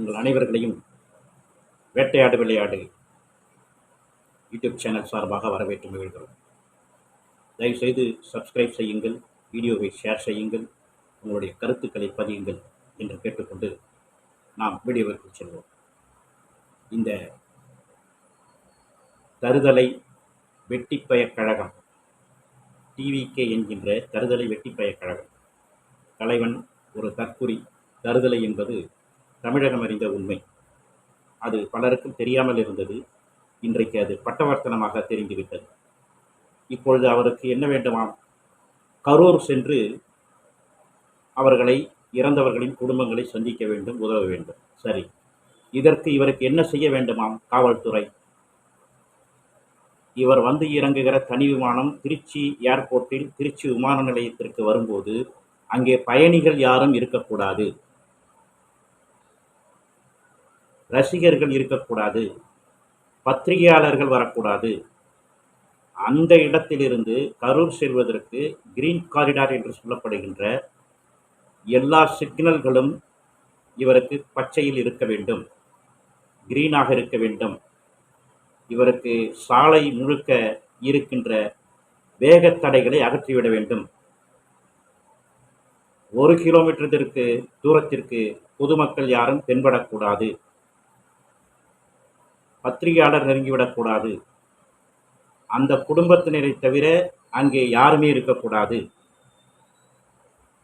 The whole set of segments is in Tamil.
உங்கள் அனைவர்களையும் வேட்டையாடு விளையாடு யூடியூப் சேனல் சார்பாக வரவேற்று மகிழ்கிறோம். தயவுசெய்து சப்ஸ்கிரைப் செய்யுங்கள் வீடியோவை ஷேர் செய்யுங்கள் உங்களுடைய கருத்துக்களை பதியுங்கள் என்று கேட்டுக்கொண்டு நாம் வீடியோவிற்கு செல்வோம். இந்த தருதலை வெட்டிப்பய கழகம் டிவிகே என்கின்ற தருதலை வெட்டிப்பய கழகம். தலைவன் ஒரு தற்குறி தருதலை என்பது தமிழகம் அறிந்த உண்மை. அது பலருக்கும் தெரியாமல் இருந்தது. இன்றைக்கு அது பட்டவர்த்தனமாக தெரிந்துவிட்டது. இப்பொழுது அவருக்கு என்ன வேண்டுமாம்? கரூர் சென்று அவர்களை இறந்தவர்களின் குடும்பங்களை சந்திக்க வேண்டும் உதவ வேண்டும். சரி. இதற்கு இவருக்கு என்ன செய்ய வேண்டுமாம் காவல்துறை? இவர் வந்து இறங்குகிற தனி விமானம் திருச்சி ஏர்போர்ட்டில் திருச்சி விமான நிலையத்திற்கு வரும்போது அங்கே பயணிகள் யாரும் இருக்கக்கூடாது. ரசிகர்கள் இருக்கக்கூடாது பத்திரிகையாளர்கள் வரக்கூடாது. அந்த இடத்திலிருந்து கரூர் செல்வதற்கு கிரீன் காரிடார் என்று சொல்லப்படுகின்ற எல்லா சிக்னல்களும் இவருக்கு பச்சையில் இருக்க வேண்டும் கிரீனாக இருக்க வேண்டும். இவருக்கு சாலை முழுக்க இருக்கின்ற வேகத் தடைகளை அகற்றிவிட வேண்டும். ஒரு கிலோமீட்டருக்கு தூரத்திற்கு பொதுமக்கள் யாரும் தென்படக்கூடாது. பத்திரிகையாளர் நெருங்கிவிடக்கூடாது அந்த குடும்பத்தினரை தவிர அங்கே யாருமே இருக்கக்கூடாது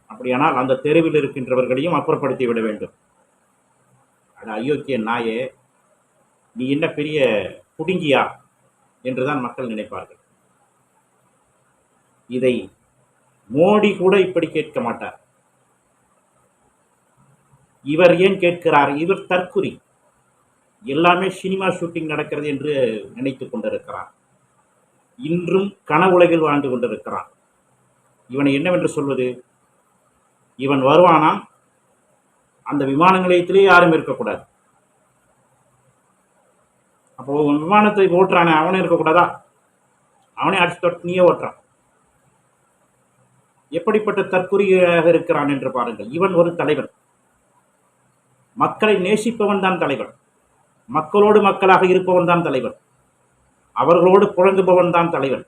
அப்படியானால் அந்த தெருவில் இருக்கின்றவர்களையும் அப்புறப்படுத்தி விட வேண்டும். அது அயோக்கிய நாயே நீ என்ன பெரிய குடுங்கியா? என்றுதான் மக்கள் நினைப்பார்கள். இதை மோடி கூட இப்படி கேட்க மாட்டார். இவர் ஏன் கேட்கிறார்? இவர் தற்குறி. எல்லாமே சினிமா ஷூட்டிங் நடக்கிறது என்று நினைத்து கொண்டிருக்கிறான். இன்றும் கனவுலகில் வாழ்ந்து கொண்டிருக்கிறான். இவனை என்னவென்று சொல்வது? இவன் வருவானா? அந்த விமான நிலையத்திலே யாரும் இருக்கக்கூடாது. அப்போ உன் விமானத்தை ஓட்டுறானே அவனே இருக்கக்கூடாதா? அவனே அடிச்சு தொட்டு நீயே ஓட்டுறான். எப்படிப்பட்ட தற்குறியாக இருக்கிறான் என்று பாருங்கள். இவன் ஒரு தலைவன். மக்களை நேசிப்பவன் தான் தலைவன். மக்களோடு மக்களாக இருப்பவன் தான் தலைவன். அவர்களோடு புழங்குபவன் தான் தலைவன்.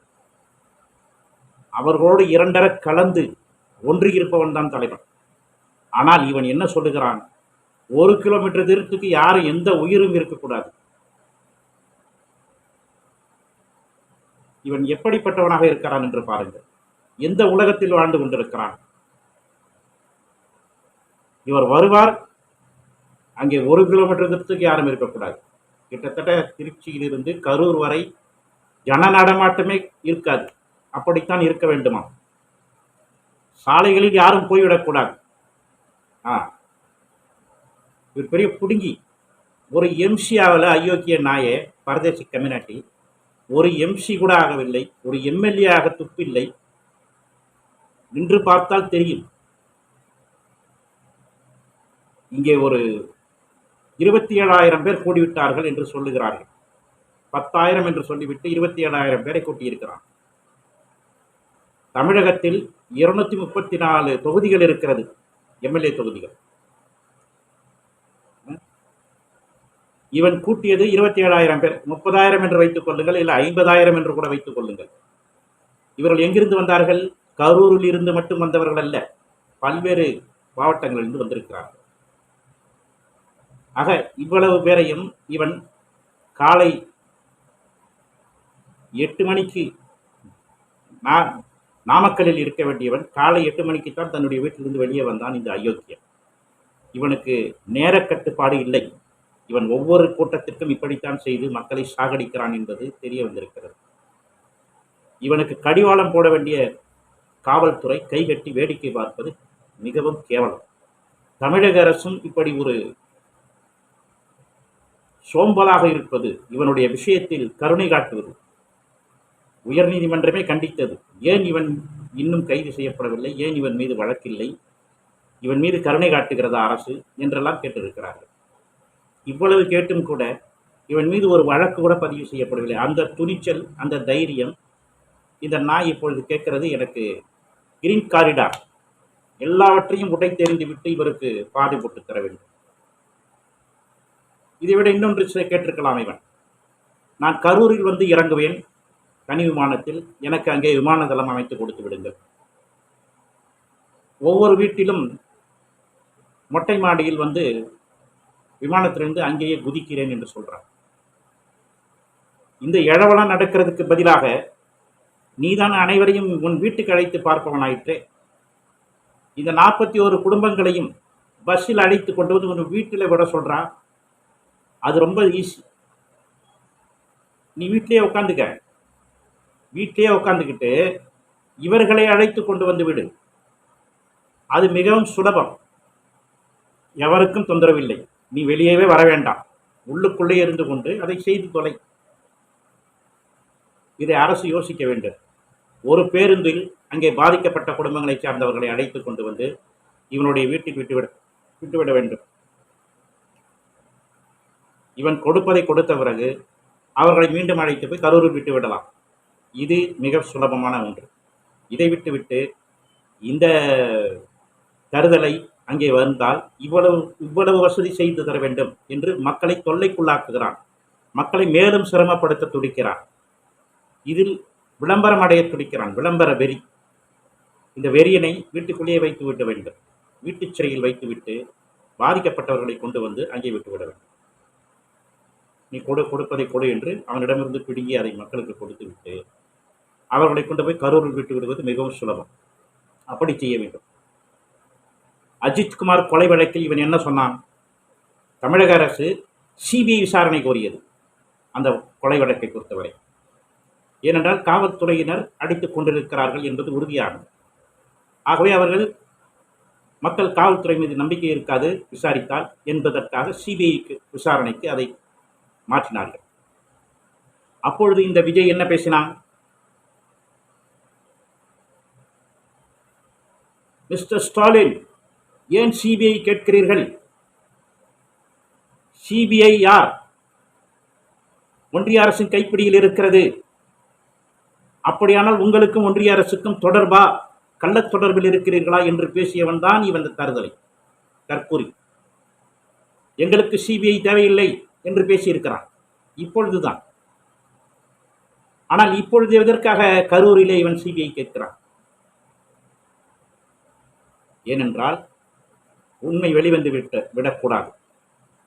அவர்களோடு இரண்டர கலந்து ஒன்று இருப்பவன் தான் தலைவன். ஆனால் இவன் என்ன சொல்லுகிறான்? ஒரு கிலோமீட்டர் தூரத்துக்கு யாரும் எந்த உயிரும் இருக்கக்கூடாது. இவன் எப்படிப்பட்டவனாக இருக்கிறான் என்று பாருங்கள். எந்த உலகத்தில் வாழ்ந்து கொண்டிருக்கிறான்? இவர் வருவார் அங்கே ஒரு கிலோமீட்டர் தூரத்துக்கு யாரும் இருக்கக்கூடாது. கிட்டத்தட்ட திருச்சியிலிருந்து கரூர் வரை ஜன நடமாட்டமே இருக்காது. அப்படித்தான் இருக்க வேண்டுமா? சாலைகளில் யாரும் போய்விடக்கூடாது. ஆ. இவர் பெரிய புடுங்கி ஒரு எம்சியாவில் அயோக்கிய நாயே பரதேசி கம்யூனிட்டி. ஒரு எம்சி கூட ஆகவில்லை ஒரு எம்எல்ஏ ஆக துப்பில்லை. நின்று பார்த்தால் தெரியும். இங்கே ஒரு இருபத்தி ஏழாயிரம் பேர் கூடிவிட்டார்கள் என்று சொல்லுகிறார்கள். பத்தாயிரம் என்று சொல்லிவிட்டு இருபத்தி ஏழாயிரம் பேரை கூட்டியிருக்கிறான் தமிழகத்தில் இருநூத்தி முப்பத்தி நாலு தொகுதிகள் இருக்கிறது எம்எல்ஏ தொகுதிகள். இவன் கூட்டியது இருபத்தி ஏழாயிரம் பேர். முப்பதாயிரம் என்று வைத்துக் கொள்ளுங்கள் இல்லை ஐம்பதாயிரம் என்று கூட வைத்துக் கொள்ளுங்கள். இவர்கள் எங்கிருந்து வந்தார்கள்? கரூரில் இருந்து மட்டும் வந்தவர்கள் அல்ல பல்வேறு மாவட்டங்களிலிருந்து வந்திருக்கிறார்கள். ஆக இவ்வளவு பேரையும் இவன் காலை எட்டு மணிக்கு நா- நாமக்கல்லில் இருக்க வேண்டியவன் காலை எட்டு மணிக்குத்தான் தன்னுடைய வீட்டிலிருந்து வெளியே வந்தான் இந்த அயோக்கியன். இவனுக்கு நேர கட்டுப்பாடு இல்லை. இவன் ஒவ்வொரு கூட்டத்திற்கும் இப்படித்தான் செய்து மக்களை சாகடிக்கிறான் என்பது தெரிய வந்திருக்கிறது. இவனுக்கு கடிவாளம் போட வேண்டிய காவல்துறை கைகட்டி வேடிக்கை பார்ப்பது மிகவும் கேவலம். தமிழக அரசும் இப்படி ஒரு சோம்பலாக இருப்பது இவனுடைய விஷயத்தில் கருணை காட்டுவது. உயர்நீதிமன்றமே கண்டித்தது. ஏன் இவன் இன்னும் கைது செய்யப்படவில்லை? ஏன் இவன் மீது வழக்கில்லை? இவன் மீது கருணை காட்டுகிறதா அரசு? என்றெல்லாம் கேட்டிருக்கிறார்கள். இவ்வளவு கேட்டும் கூட இவன் மீது ஒரு வழக்கு கூட பதிவு செய்யப்படவில்லை. அந்த துணிச்சல் அந்த தைரியம் இந்த நாய் இப்பொழுது கேட்கிறது எனக்கு கிரீன் காரிடார் எல்லாவற்றையும் உடை தெரிந்துவிட்டு இவருக்கு பாதை போட்டு தர வேண்டும். இதை விட இன்னொன்று கேட்டிருக்கலாம் இவன். நான் கரூரில் வந்து இறங்குவேன். தனி விமானத்தில் எனக்கு அங்கே விமான தளம் அமைத்து கொடுத்து விடுங்கள். ஒவ்வொரு வீட்டிலும் மொட்டை மாடியில் வந்து விமானத்திலிருந்து அங்கேயே குதிக்கிறேன் என்று சொல்கிறான் இந்த இழவெல்லாம் நடக்கிறதுக்கு பதிலாக நீதான் அனைவரையும் உன் வீட்டுக்கு அழைத்து பார்ப்பவனாயிற்றே. இந்த நாற்பத்தி ஒரு குடும்பங்களையும் பஸ்ஸில் அழைத்து கொண்டு வந்து உன் வீட்டில் விட சொல்கிறான் அது ரொம்ப ஈஸி நீ வீட்டிலேயே உட்காந்துக்க வீட்டிலேயே உட்காந்துக்கிட்டு இவர்களை அழைத்து கொண்டு வந்து விடு. அது மிகவும் சுலபம். எவருக்கும் தொந்தரவில்லை. நீ வெளியவே வர வேண்டாம். உள்ளுக்குள்ளே இருந்து கொண்டு அதை செய்து தொலை. இதை அரசு யோசிக்க வேண்டும். ஒரு பேருந்தில் அங்கே பாதிக்கப்பட்ட குடும்பங்களைச் சார்ந்தவர்களை அழைத்து கொண்டு வந்து இவனுடைய வீட்டுக்கு விட்டுவிட விட்டுவிட வேண்டும். இவன் கொடுப்பதை கொடுத்த பிறகு அவர்களை மீண்டும் அழைத்து போய் கரூரில் விட்டு விடலாம். இது மிக சுலபமான ஒன்று. இதை விட்டுவிட்டு இந்த தருதலை அங்கே வந்தால் இவ்வளவு இவ்வளவு வசதி செய்து தர வேண்டும் என்று மக்களை தொல்லைக்குள்ளாக்குகிறான். மக்களை மேலும் சிரமப்படுத்த துடிக்கிறான். இதில் விளம்பரம் அடைய துடிக்கிறான். விளம்பர வெறி. இந்த வெறியனை வீட்டுக்குள்ளேயே வைத்து விட வேண்டும். வீட்டுச் சிறையில் வைத்துவிட்டு பாதிக்கப்பட்டவர்களை கொண்டு வந்து அங்கே விட்டுவிட வேண்டும். நீ கொடு கொடுப்பதை கொடு என்று அவனிடமிருந்து பிடுங்கி அதை மக்களுக்கு கொடுத்து விட்டு அவர்களை கொண்டு போய் கரூரில் விட்டு விடுவது மிகவும் சுலபம். அப்படி செய்ய வேண்டும். அஜித்குமார் கொலை வழக்கில் இவன் என்ன சொன்னான்? தமிழக அரசு சிபிஐ விசாரணை கோரியது அந்த கொலை வழக்கை பொறுத்தவரை. ஏனென்றால் காவல்துறையினர் அடித்துக் கொண்டிருக்கிறார்கள் என்பது உறுதியாகும் ஆகவே அவர்கள் மக்கள் காவல்துறை மீது நம்பிக்கை இருக்காது விசாரித்தால் என்பதற்காக சிபிஐக்கு விசாரணைக்கு அதை மாற்றினார்கள். அப்பொழுது இந்த விஜய் என்ன பேசினான்? மிஸ்டர் ஸ்டாலின் ஏன் சிபிஐ கேட்கிறீர்கள்? சிபிஐ யார்? ஒன்றிய அரசின் கைப்பிடியில் இருக்கிறது. அப்படியானால் உங்களுக்கும் ஒன்றிய அரசுக்கும் தொடர்பா? கள்ளத் தொடர்பில் இருக்கிறீர்களா என்று பேசியவன் தான் இவன் தருதலை. தற்கூறி. எங்களுக்கு சிபிஐ தேவையில்லை. என்று பேசியிருக்கிறான் இப்பொழுதுதான். ஆனால் இப்பொழுது எதற்காக கரூரிலே இவன் சிபிஐ கேட்கிறான்? ஏனென்றால் உண்மை வெளிவந்து விட்டு விடக்கூடாது.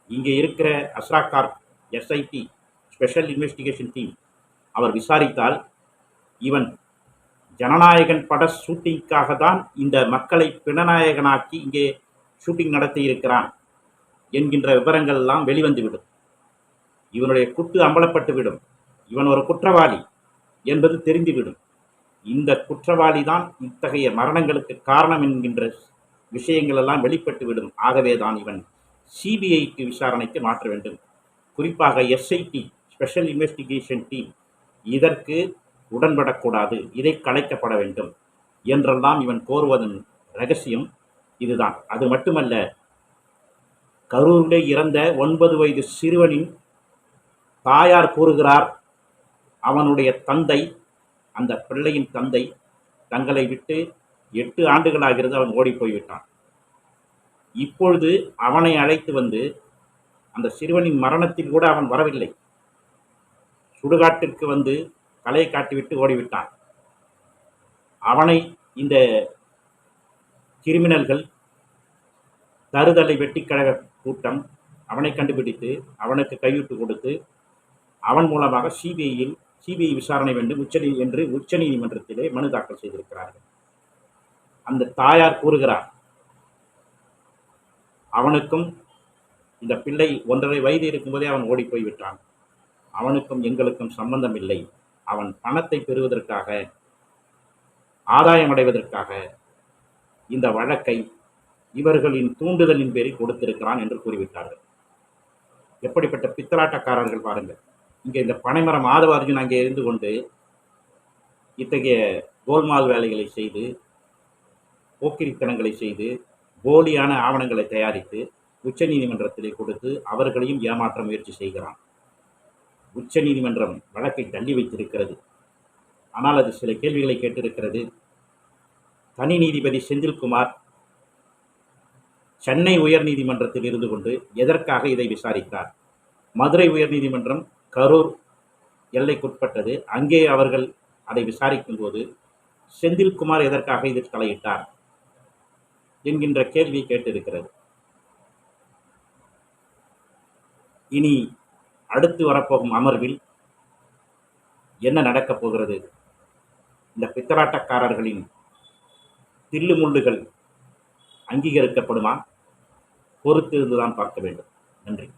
இங்கே இருக்கிற அஸ்ராக்கார் எஸ்ஐடி ஸ்பெஷல் இன்வெஸ்டிகேஷன் டீம் அவர் விசாரித்தால் இவன் ஜனநாயகன் பட ஷூட்டிங்காக தான் இந்த மக்களை பிணநாயகனாக்கி இங்கே ஷூட்டிங் நடத்தி இருக்கிறான் என்கின்ற விவரங்கள் எல்லாம் வெளிவந்துவிடும் இவனுடைய குட்டு அம்பலப்பட்டு விடும் இவன் ஒரு குற்றவாளி என்பது தெரிந்துவிடும். இந்த குற்றவாளி தான் இத்தகைய மரணங்களுக்கு காரணம் என்கின்ற விஷயங்கள் எல்லாம் வெளிப்பட்டுவிடும். ஆகவே தான் இவன் சிபிஐக்கு விசாரணைக்கு மாற்ற வேண்டும். குறிப்பாக எஸ்ஐடி ஸ்பெஷல் இன்வெஸ்டிகேஷன் டீம் இதற்கு உடன்படக்கூடாது. இதை கலைக்கப்பட வேண்டும் என்றெல்லாம் இவன் கோருவதன் ரகசியம் இதுதான். அது மட்டுமல்ல கரூரிலே இறந்த ஒன்பது வயது சிறுவனின் தாயார் கூறுகிறார் அவனுடைய தந்தை அந்த பிள்ளையின் தந்தை தங்களை விட்டு எட்டு ஆண்டுகளாகிறது அவன் ஓடி போய்விட்டான். இப்பொழுது அவனை அழைத்து வந்து அந்த சிறுவனின் மரணத்தில் கூட அவன் வரவில்லை. சுடுகாட்டிற்கு வந்து கலையை காட்டிவிட்டு ஓடிவிட்டான். அவனை இந்த கிரிமினல்கள் தருதலை வெட்டிக்கழக கூட்டம் அவனை கண்டுபிடித்து அவனுக்கு கையூட்டு கொடுத்து அவன் மூலமாக சிபிஐயில் சிபிஐ விசாரணை வேண்டும் உச்சநீ என்று உச்ச நீதிமன்றத்திலே மனு தாக்கல் செய்திருக்கிறார்கள். அந்த தாயார் கூறுகிறார் அவனுக்கும் இந்த பிள்ளை ஒன்றரை வயது இருக்கும்போதே அவன் ஓடி போய்விட்டான். அவனுக்கும் எங்களுக்கும் சம்பந்தம் இல்லை அவன் பணத்தை பெறுவதற்காக ஆதாயம் அடைவதற்காக இந்த வழக்கை இவர்களின் தூண்டுதலின் பேரில் கொடுத்திருக்கிறான் என்று கூறிவிட்டார்கள். எப்படிப்பட்ட பித்தலாட்டக்காரர்கள் பாருங்கள். இங்கே இந்த பனைமரம் ஆதவார்ஜுன் அங்கே இருந்து கொண்டு இத்தகைய கோல்மால் வேலைகளை செய்து போக்கிரித்தனங்களை செய்து போலியான ஆவணங்களை தயாரித்து உச்ச நீதிமன்றத்திலே கொடுத்து அவர்களையும் ஏமாற்ற முயற்சி செய்கிறான். உச்ச நீதிமன்றம் வழக்கை தள்ளி வைத்திருக்கிறது. ஆனால் அது சில கேள்விகளை கேட்டிருக்கிறது. தனி நீதிபதி செந்தில்குமார் சென்னை உயர்நீதிமன்றத்தில் இருந்து கொண்டு எதற்காக இதை விசாரித்தார் மதுரை உயர்நீதிமன்றம் கரூர் எல்லைக்குட்பட்டது. அங்கே அவர்கள் அதை விசாரிக்கும் போது செந்தில்குமார் எதற்காக இதில் தலையிட்டார்? என்கின்ற கேள்வி கேட்டிருக்கிறது. இனி அடுத்து வரப்போகும் அமர்வில் என்ன நடக்கப் போகிறது? இந்த பித்தலாட்டக்காரர்களின் தில்லுமுள்ளுகள் அங்கீகரிக்கப்படுமா? பொறுத்திருந்துதான் பார்க்க வேண்டும். நன்றி.